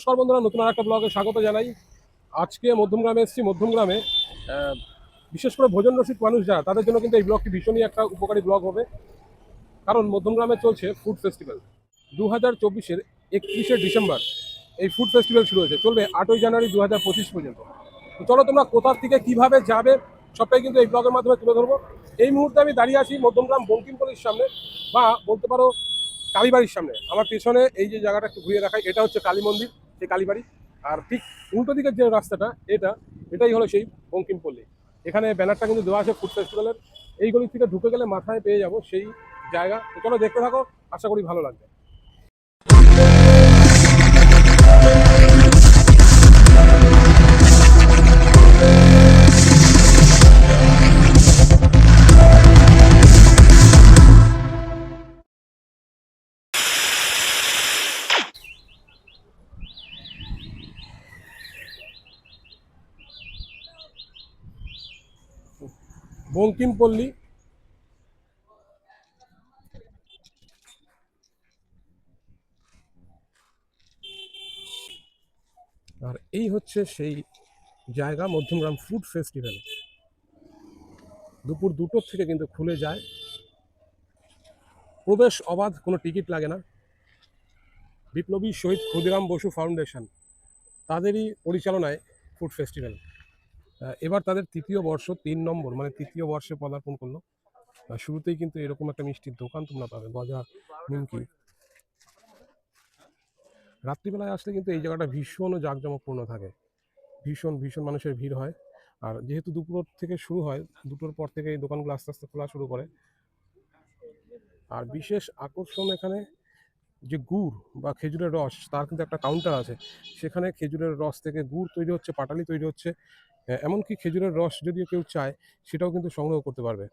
নমস্কার বন্ধুরা, নতুন আর একটা ব্লগে স্বাগত জানাই। আজকে মধ্যমগ্রামে এসেছি। মধ্যমগ্রামে বিশেষ করে ভোজন রসিক মানুষ যারা, তাদের জন্য কিন্তু এই ব্লগটি ভীষণই একটা উপকারী ব্লগ হবে। কারণ মধ্যমগ্রামে চলছে ফুড ফেস্টিভ্যাল দু হাজার চব্বিশের একত্রিশে ডিসেম্বর এই ফুড ফেস্টিভ্যাল শুরু হয়েছে। চলবে আটই জানুয়ারি দু হাজার পঁচিশ পর্যন্ত। তো চলো তোমরা কোথা থেকে কীভাবে যাবে, সবটাই কিন্তু এই ব্লগের মাধ্যমে তুলে ধরবো। এই মুহূর্তে আমি দাঁড়িয়ে আছি মধ্যমগ্রাম বঙ্কিমপল্লির সামনে বা বলতে পারো কালীবাড়ির সামনে। আমার পেছনে এই যে জায়গাটা একটু ঘুরিয়ে দেখাই, এটা হচ্ছে কালী মন্দির। সেই কালীবাড়ি, আর ঠিক উল্টো দিকের যে রাস্তাটা, এটা, এটাই হলো সেই বঙ্কিমপল্লী এখানে ব্যানারটা কিন্তু দেওয়া আছে ফুড ফেস্টিভ্যালের। এই গলি থেকে ঢুকে গেলে মাথায় পেয়ে যাব সেই জায়গা। চলো দেখতে থাকো, আশা করি ভালো লাগবে। বঙ্কিমপল্লী আর এই হচ্ছে সেই জায়গা, মধ্যমগ্রাম ফুড ফেস্টিভ্যাল। দুপুর দুটোর থেকে কিন্তু খুলে যায়। প্রবেশ অবাধ, কোনো টিকিট লাগে না। বিপ্লবী শহীদ ক্ষুদিরাম বসু ফাউন্ডেশন, তাদেরই পরিচালনায় ফুড ফেস্টিভ্যাল। এবার তাদের তৃতীয় বর্ষ তিন নম্বর মানে তৃতীয় বর্ষে পদার্পণ করল। শুরুতেই কিন্তু এরকম একটা মিষ্টির দোকান তোমরা পাবে গজা নিমকি। রাত্রিবেলায় আসলে কিন্তু এই জায়গাটা ভীষণ জাঁকজমকপূর্ণ থাকে। ভীষণ ভীষণ মানুষের ভিড় হয়। আর যেহেতু দুপুর থেকে শুরু হয়, দুটোর পর থেকে এই দোকানগুলো আস্তে আস্তে খোলা শুরু করে। আর বিশেষ আকর্ষণ এখানে যে গুড় বা খেজুরের রস, তার কিন্তু একটা কাউন্টার আছে। সেখানে খেজুরের রস থেকে গুড় তৈরি হচ্ছে, পাটালি তৈরি হচ্ছে। এমনকি খেজুরের রস যদিও কেউ চায় সেটাও কিন্তু সংগ্রহ করতে পারবে।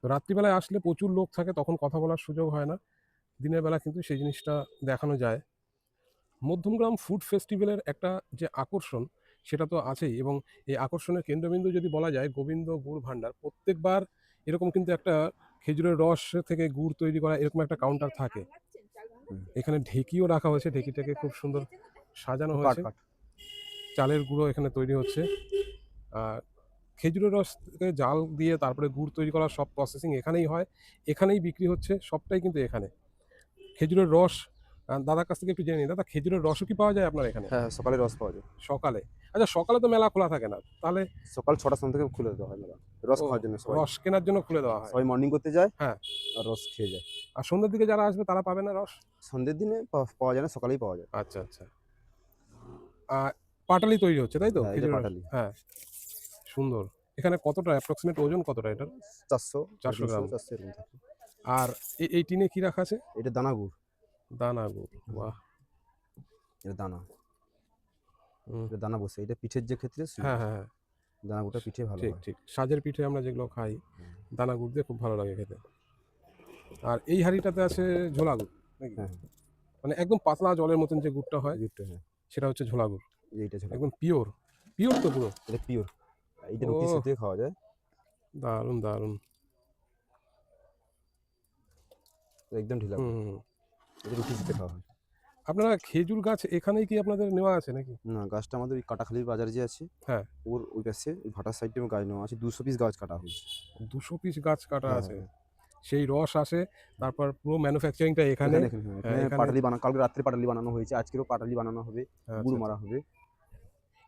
তো রাত্রিবেলায় আসলে প্রচুর লোক থাকে তখন কথা বলার সুযোগ হয় না। দিনের বেলা কিন্তু সেই জিনিসটা দেখানো যায়। মধ্যমগ্রাম ফুড ফেস্টিভ্যালের একটা যে আকর্ষণ সেটা তো আছেই এবং এই আকর্ষণের কেন্দ্রবিন্দু যদি বলা যায় গোবিন্দ গুড় ভাণ্ডার। প্রত্যেকবার এরকম কিন্তু একটা খেজুরের রস থেকে গুড় তৈরি করা এরকম একটা কাউন্টার থাকে। এখানে ঢেকিও রাখা হয়েছে ঢেকিটাকে খুব সুন্দর সাজানো হয়েছে। চালের গুঁড়ো এখানে তৈরি হচ্ছে। আর খেজুরের রস থেকে জাল দিয়ে তারপরে গুড় তৈরি করার সব প্রসেসিং এখানেই হয়। এখানেই বিক্রি হচ্ছে সবটাই কিন্তু এখানে। খেজুরের রস দাদার কাছ থেকে একটু জেনে নিই। দাদা খেজুরের রসও কি পাওয়া যায় আপনার এখানে? হ্যাঁ সকালে রস পাওয়া যায়। সকালে? আচ্ছা সকালে তো মেলা খোলা থাকে না। তাহলে সকাল ছটার সময় থেকে খুলে দেওয়া হয় মেলা। রস খাওয়ার জন্য রস কেনার জন্য খুলে দেওয়া হয়। সবাই মর্নিং করতে যায় হ্যাঁ। আর রস খেয়ে যায়। আর সন্ধ্যের দিকে যারা আসবে তারা পাবে না রস? সন্ধ্যের দিনে পাওয়া যায় না সকালেই পাওয়া যায়। আচ্ছা আচ্ছা। আর পাটালি তৈরি হচ্ছে তাই তো? হ্যাঁ? পাটালি। হ্যাঁ সুন্দর। এখানে কতটা অ্যাপ্রক্সিমেট ওজন কতটা এটার? চারশো 400 তিনশো, গ্রাম। চারশো থাকে আর এই- এই টিনে কি রাখা আছে? এটা দানা গুড় দানা গুড় বাহ। এটা দানা। এটা দানা বসে এটা পিঠের যে ক্ষেত্রে হ্যাঁ হ্যাঁ হ্যাঁ। দানা গুড়টা পিঠে ভালো ঠিক ঠিক। সাজের পিঠে আমরা যেগুলো খাই দানা গুড় দিয়ে খুব ভালো লাগে খেতে। আর এই হাঁড়িটাতে আছে ঝোলা গুড় হ্যাঁ। মানে একদম পাতলা জলের মতন যে গুড়টা হয় হ্যাঁ। সেটা হচ্ছে ঝোলা গুড় এইটা ছিল। একদম পিওর পিওর তো পুরো। এটা পিওর সাথে খাওয়া যায়। দারুণ দারুণ। একদম ঢিলা। এটা সাথে খাওয়া হয়। আপনারা খেজুর গাছ এখানেই কি আপনাদের নেওয়া আছে নাকি? না গাছটা আমাদের ওই কাটাখালির বাজার যে আছে হ্যাঁ। ওর ওই পাশে ওই ভাটার সাইডে গাছ নেওয়া আছে। দুশো পিস গাছ কাটা হয়েছে। দুশো পিস গাছ কাটা হ্যাঁ, আছে। হ্যাঁ। সেই রস আসে তারপর পুরো ম্যানুফ্যাকচারিংটা এখানে। এখানে এখানে, হ্যাঁ, এখানে। এখানে- পাটালি বানানো কালকে রাত্রে পাটালি বানানো হয়েছে। আজকেরও পাটালি বানানো হবে। আচ্ছা, গুড় আচ্ছা। মারা হবে।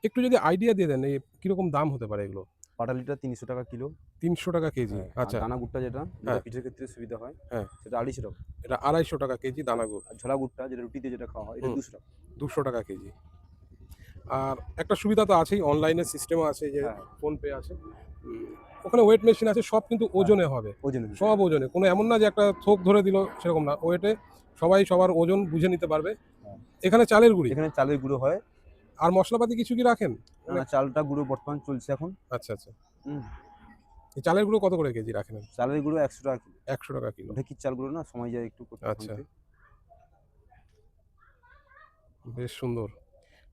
একটু যদি আইডিয়া দিয়ে দেন এই কীরকম দাম হতে পারে এগুলো? পাটালিটা তিনশো টাকা কিলো। তিনশো টাকা কেজি হ্যাঁ, আচ্ছা। দানা গুড়টা যেটা হ্যাঁ। পিঠের ক্ষেত্রে সুবিধা হয় হ্যাঁ। সেটা আড়াইশো টাকা। এটা আড়াইশো টাকা কেজি দানা গুড়। আর ঝোলা গুড়টা যেটা রুটিতে যেটা খাওয়া হয় এটা দুশো টাকা। দুশো টাকা কেজি। আর একটা সুবিধা তো আছেই অনলাইনের সিস্টেমও আছে যে হ্যাঁ। ফোনপে আছে। ওখানে ওয়েট মেশিন আছে সব কিন্তু ওজনে হবে। ওজন সব ওজনে। কোনো এমন না যে একটা থোক ধরে দিল সেরকম না। ওয়েটে সবাই সবার ওজন বুঝে নিতে পারবে। হ্যাঁ। এখানে চালের গুঁড়ি? এখানে চালের গুঁড়ো হয় আর মশলাপাতি কিছু কি রাখেন? না, চালটা গুঁড়ো বর্তমান চলছে এখন। আচ্ছা আচ্ছা। এই চালের গুঁড়ো কত করে কেজি রাখেন? চালের গুঁড়ো একশো টাকা কিলো। একশো টাকা কিলো। ঢেকির চাল গুঁড়ো না? সময় যায় একটু আচ্ছা। বেশ সুন্দর।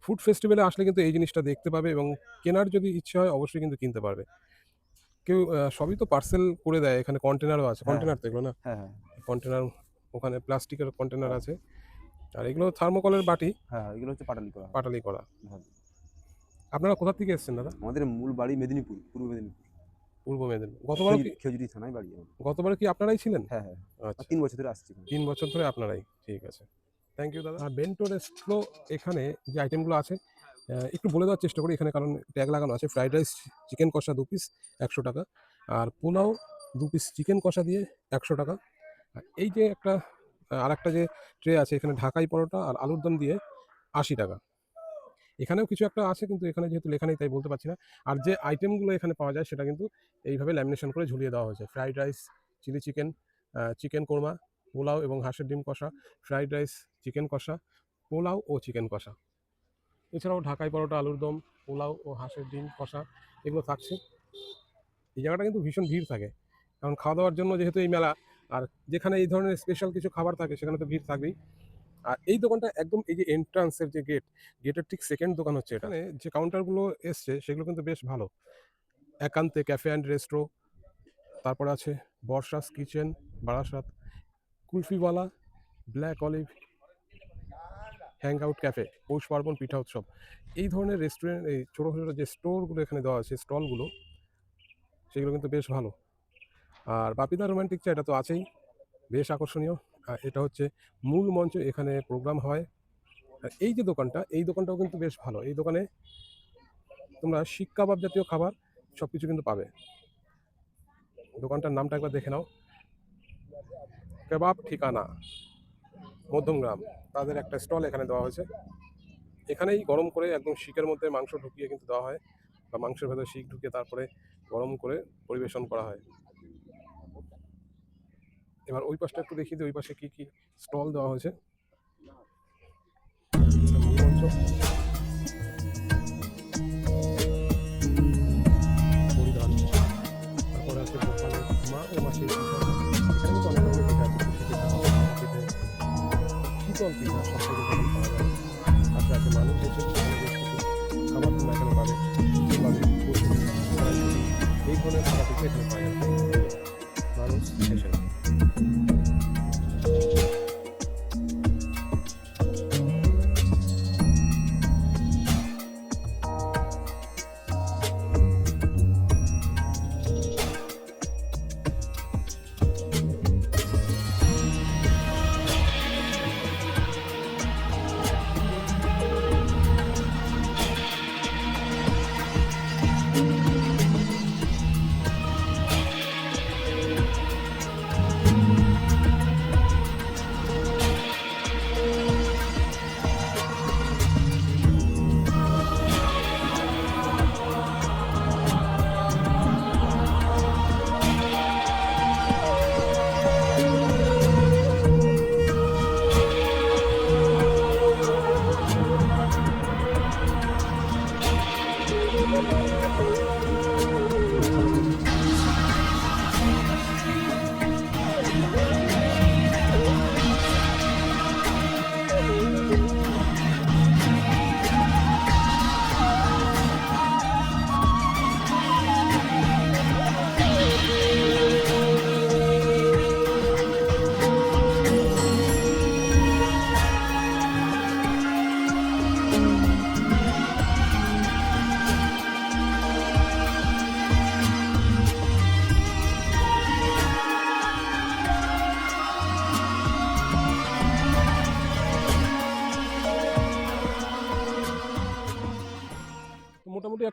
ফুড ফেস্টিভ্যালে আসলে কিন্তু এই জিনিসটা দেখতে পাবে এবং কেনার যদি ইচ্ছে হয় অবশ্যই কিন্তু কিনতে পারবে। কেউ সবই তো পার্সেল করে দেয় এখানে কন্টেনারও আছে। হ্যাঁ। কন্টেনার তো এগুলো না? হ্যাঁ হ্যাঁ। কন্টেনার ওখানে প্লাস্টিকের কন্টেনার আছে। আর এগুলো থার্মোকলের বাটি। হ্যাঁ এগুলো হচ্ছে পাটালি করা। পাটালি করা। ভালো। আপনারা কোথা থেকে এসেছেন দাদা? আমাদের মূল বাড়ি মেদিনীপুর পূর্ব মেদিনীপুর। পূর্ব মেদিনীপুর। গতবারও কি খেজুরি- থানায় বাড়ি। গতবারে কি আপনারাই ছিলেন? হ্যাঁ হ্যাঁ। আচ্ছা। তিন বছর ধরে আসছি তিন বছর ধরে আপনারাই। ঠিক আছে। থ্যাংক ইউ দাদা। আর বেন্টো রেস্ট্রো এখানে যে আইটেমগুলো আছে একটু বলে দেওয়ার চেষ্টা করি এখানে কারণ ট্যাগ লাগানো আছে। ফ্রাইড রাইস চিকেন কষা দু পিস একশো টাকা। আর পোলাও দু পিস চিকেন কষা দিয়ে একশো টাকা। এই যে একটা আর একটা যে ট্রে আছে এখানে ঢাকাই পরোটা আর আলুর দম দিয়ে আশি টাকা। এখানেও কিছু একটা আছে কিন্তু এখানে যেহেতু লেখা নেই তাই বলতে পারছি না। আর যে আইটেমগুলো এখানে পাওয়া যায় সেটা কিন্তু এইভাবে ল্যামিনেশন করে ঝুলিয়ে দেওয়া হয়েছে। Fried rice chilli chicken chicken korma pulao এবং হাঁসের ডিম কষা ফ্রাইড রাইস চিকেন কষা, পোলাও ও চিকেন কষা। এছাড়াও ঢাকাই পরোটা, আলুর দম, পোলাও ও হাঁসের ডিম কষা এগুলো থাকছে। এই জায়গাটা কিন্তু ভীষণ ভিড় থাকে। কারণ খাওয়া দাওয়ার জন্য যেহেতু এই মেলা আর যেখানে এই ধরনের স্পেশাল কিছু খাবার থাকে, সেখানে তো ভিড় থাকবেই। আর এই দোকানটা একদম এই যে এন্ট্রান্সের যে গেট গেটের ঠিক সেকেন্ড দোকান হচ্ছে এখানে যে কাউন্টারগুলো এসছে, সেগুলো কিন্তু বেশ ভালো। একান্তে ক্যাফে অ্যান্ড রেস্ট্রো তারপর আছে Barsha's Kitchen Barasat, Kulfiwala Black Olive Hang Out Cafe Poush Parbon, পিঠা উৎসব। এই ধরনের রেস্টুরেন্ট এই ছোটো ছোটো যে স্টোরগুলো এখানে দেওয়া আছে স্টলগুলো সেগুলো কিন্তু বেশ ভালো। আর বাপিদা রোমান্টিক চা এটা তো আছেই, বেশ আকর্ষণীয়। এটা হচ্ছে মূল মঞ্চ এখানে প্রোগ্রাম হয়। আর এই যে দোকানটা, এই দোকানটাও কিন্তু বেশ ভালো। এই দোকানে তোমরা শিক কাবাব জাতীয় খাবার সব কিছু কিন্তু পাবে। দোকানটার নামটা একবার দেখে নাও। কেবাব ঠিকানা, মধ্যমগ্রাম। তাদের একটা স্টল এখানে দেওয়া হয়েছে। এখানেই গরম করে একদম শিকের মধ্যে মাংস ঢুকিয়ে কিন্তু দেওয়া হয় বা মাংসের ভেতরে শিক ঢুকিয়ে তারপরে গরম করে পরিবেশন করা হয়। এবার ওই পাশটা একটু দেখিয়ে দিই ওই পাশে কি কি স্টল দেওয়া হয়েছে। তারপরে আছে মানুষ এই ধরনের মানুষ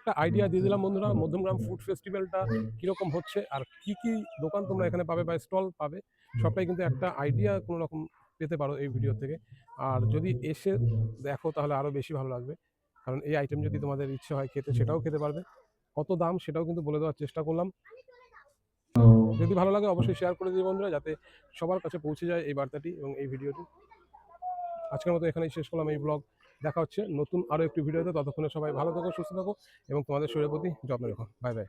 একটা আইডিয়া দিয়ে দিলাম, বন্ধুরা। মধ্যমগ্রাম ফুড ফেস্টিভ্যালটা কীরকম হচ্ছে আর কি কি দোকান তোমরা এখানে পাবে বা স্টল পাবে, সবটাই কিন্তু একটা আইডিয়া কোনো রকম পেতে পারো এই ভিডিও থেকে। আর যদি এসে দেখো তাহলে আরও বেশি ভালো লাগবে। কারণ এই আইটেম যদি তোমাদের ইচ্ছে হয় খেতে, সেটাও খেতে পারবে। কত দাম সেটাও কিন্তু বলে দেওয়ার চেষ্টা করলাম। যদি ভালো লাগে অবশ্যই শেয়ার করে দিই বন্ধুরা, যাতে সবার কাছে পৌঁছে যায় এই বার্তাটি এবং এই ভিডিওটি আজকের মতো এখানেই শেষ করলাম এই ব্লগ দেখা হচ্ছে নতুন আরও একটি ভিডিওতে। ততক্ষণে সবাই ভালো থাকো, সুস্থ থাকো এবং তোমাদের শরীরের প্রতি যত্ন রেখো। Bye bye.